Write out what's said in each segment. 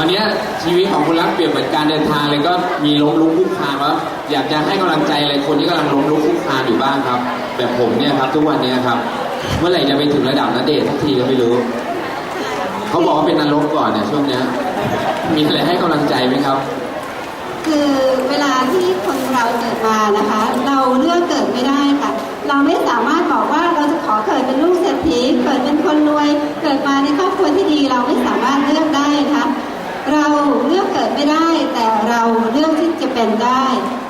ราวเนี้ชีวิตของคุณรักเปรียบเหมือนการเดินทางเลยก็มีล้มลุกคลุกคลานว่าอยากจะให้กำลังใจอะไรคนที่กำลังล้มลุกคลุกคลานอยู่บ้างครับ แบบผมเนี่ยครับ ทุกวันเนี้ยครับ เมื่อไหร่จะไปถึงระดับนัดเดชน์สักทีก็ไม่รู้ เขาบอกว่าเป็นนรกก่อนเนี่ยช่วงเนี้ย มีอะไรให้กำลังใจไหมครับ คือเวลาที่คนเราเกิดมานะคะ เราเลือกเกิดไม่ได้ค่ะเราไม่สามารถบอกว่าเราจะขอเกิดเป็นลูกเศรษฐีเกิดเป็นคนรวย เกิดมาในครอบครัวที่ดีเราไม่สามารถเลือกได้นะคะ เราเลือกเกิดไม่ได้ แต่เราเลือกที่จะเป็นได้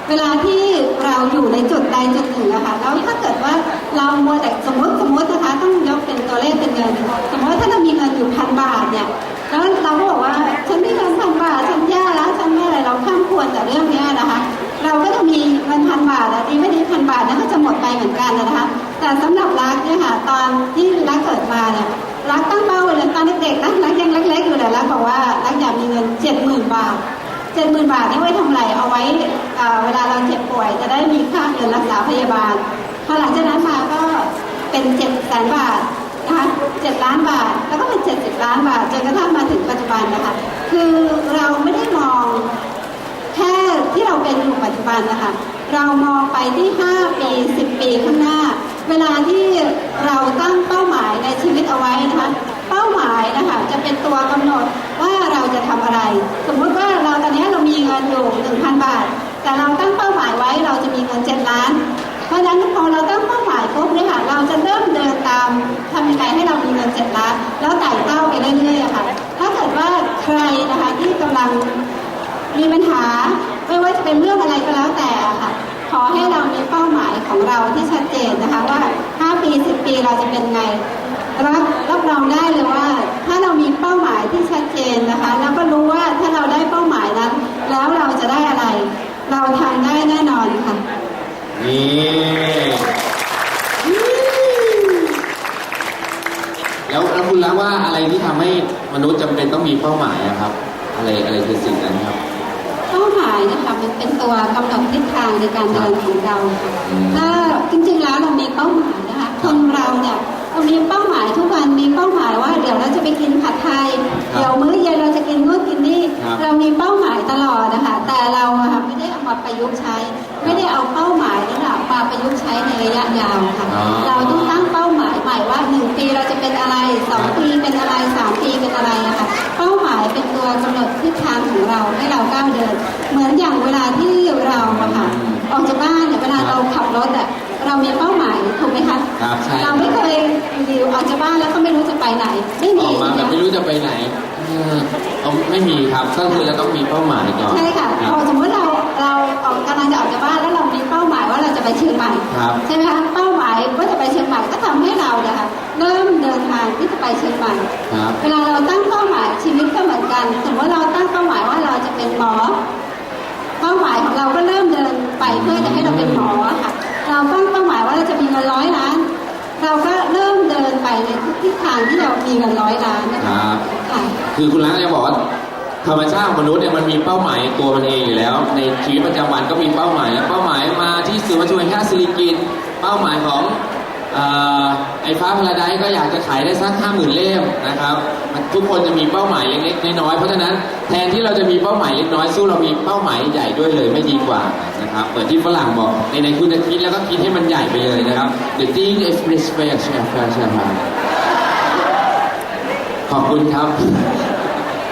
เวลาที่เราอยู่ในจุดใดจุดหนึ่งอะค่ะแล้วถ้าเกิดว่าเรามัวแต่สมมติสมมตินะคะต้องยกเป็นตัวเลขเป็นเงินสมมติว่าถ้าเรามีเงินอยู่พันบาทเนี่ยแล้วเราก็บอกว่าฉันไม่เงินพันบาทฉันแย่แล้วฉันไม่อะไรเราข้ามควรแต่เรื่องนี้นะคะ เราก็จะมีเงินพันบาทอะดีไม่ดีพันบาทนะก็จะหมดไปเหมือนกันนะคะ แต่สำหรับรักเนี่ยค่ะตอนที่รักเกิดมาเนี่ยรักตั้งเป้าไว้เลยตอนเด็กๆนะ จ็ดหมื่นบาทนี่ไว้ทำอะไรเอาไว้เวลาเราเจ็บป่วย จะได้มีค่าเงินรักษาพยาบาลพอหลังจากนั้นมาก็เป็นเจ็ดแสนบาทนะคะเจ็ดล้านบาท แล้วก็เป็นเจ็ดสิบล้านบาทจนกระทั่งมาถึงปัจจุบันนะคะคือเราไม่ได้มองแค่ที่เราเป็นอยู่ปัจจุบันนะคะเรามองไปที่ 5 ปี 10 ปีข้างหน้า เวลาที่เราตั้งเป้าหมายในชีวิตเอาไว้นะคะเป้าหมายนะคะจะเป็นตัวกำหนดว่าเราจะทำอะไร สมมติ เงินอยู่1,000 บาท แต่เราตั้งเป้าหมายไว้เราจะมีเงิน 7 ล้าน เพราะฉะนั้นพอเราตั้งเป้าหมายปุ๊บเนี่ยค่ะเราจะเริ่มเดินตามทำยังไงให้เรามีเงินเจ็ดล้าน แล้วไต่เต้าไปเรื่อยๆค่ะ ถ้าเกิดว่าใครนะคะที่กำลังมีปัญหาไม่ว่าจะเป็นเรื่องอะไรก็แล้วแต่ค่ะ ขอให้เรามีเป้าหมายของเราที่ชัดเจนนะคะว่า 5 ปี 10 ปีเราจะเป็นไงรับรับรองได้เลยว่า ถ้าเรามีเป้าหมายที่ชัดเจนนะคะแล้ว เราทำได้แน่นอนค่ะ นี่แล้วแล้วคุณรักว่าอะไรที่ทำให้มนุษย์จำเป็นต้องมีเป้าหมายอะครับ อะไรอะไรคือสิ่งนั้นครับ เป้าหมายนะคะมันเป็นตัวกำหนดทิศทางในการเดินของเราค่ะอืม ถ้าจริงๆแล้วเรามีเป้าหมายนะคะคครับนเราเนี่ยเรามีเป้าหมายทุกวันมีเป้าหมายว่าเดี๋ยวเราจะไปกินผัดไทย ครับ มาประยุกต์ใช้ในระยะยาวค่ะ อ๋อ เราต้องตั้งเป้าหมายใหม่ว่าหนึ่งปีเราจะเป็นอะไรสองปีเป็นอะไรสามปีเป็นอะไรนะคะเป้าหมายเป็นตัวกำหนดทิศทางของเราให้เราก้าวเดิน เหมือนอย่างเวลาที่เราอะค่ะออกจากบ้านเนี่ยเวลาเราขับรถอะเรามีเป้าหมายถูกไหมคะครับใช่ เราไม่เคยอยู่ๆออกจากบ้านแล้วก็ไม่รู้จะไปไหนไม่อมีอกมาแบบไม่ใช่ไหมรู้จะไปไหนเออเอาไม่มีครับก็คือเราต้องมีเป้าหมายก่อนใช่ค่ะครัพบอสมมติเราเราออกกำลังจะออกจากบ้านแล้วเรามีเป้า จะไปเชียงใหม่ครับใช่ไหมคะเป้าหมายว่าจะไปเชียงใหม่ก็ทำให้เราเนี่ยค่ะเริ่มเดินทางที่จะไปเชียงใหม่ครับเวลาเราตั้งเป้าหมายชีวิตก็เหมือนกันสมมติเราตั้งเป้าหมายว่าเราจะเป็นหมอ เป้าหมายของเราก็เริ่มเดินไปเพื่อจะให้เราเป็นหมอค่ะเราตั้งเป้าหมายว่าเราจะมีเงินร้อยล้าน เราก็เริ่มเดินไปในทิศทางที่เรามีเงินร้อยล้านนะคคะรับค่ะคือคุณรักจะบอกว่า ธรรมชาติของมนุษย์เนี่ยมันมีเป้าหมายตัวมันเองอยู่แล้ว ในชีวิตประจำวันก็มีเป้าหมายแล้วเป้าหมายมาที่สื่อมวลชนแห่งชาติสิริกิตเป้าหมายของไอ้ฟ้าพลาไดซ์ก็อยากจะขายได้สักห้าหมื่นเล่มนะครับ ทุกคนจะมีเป้าหมายเล็กๆน้อยๆเพราะฉะนั้นแทนที่เราจะมีเป้าหมายเล็กน้อยสู้เรามีเป้าหมายใหญ่ด้วยเลยไม่ดีกว่านะครับเหมือนที่ฝรั่งบอกในๆคุณจะคิดแล้วก็คิดให้มันใหญ่ไปเลยนะครับ The thing is respect ใช่ไหมใช่ไหมขอบคุณครับ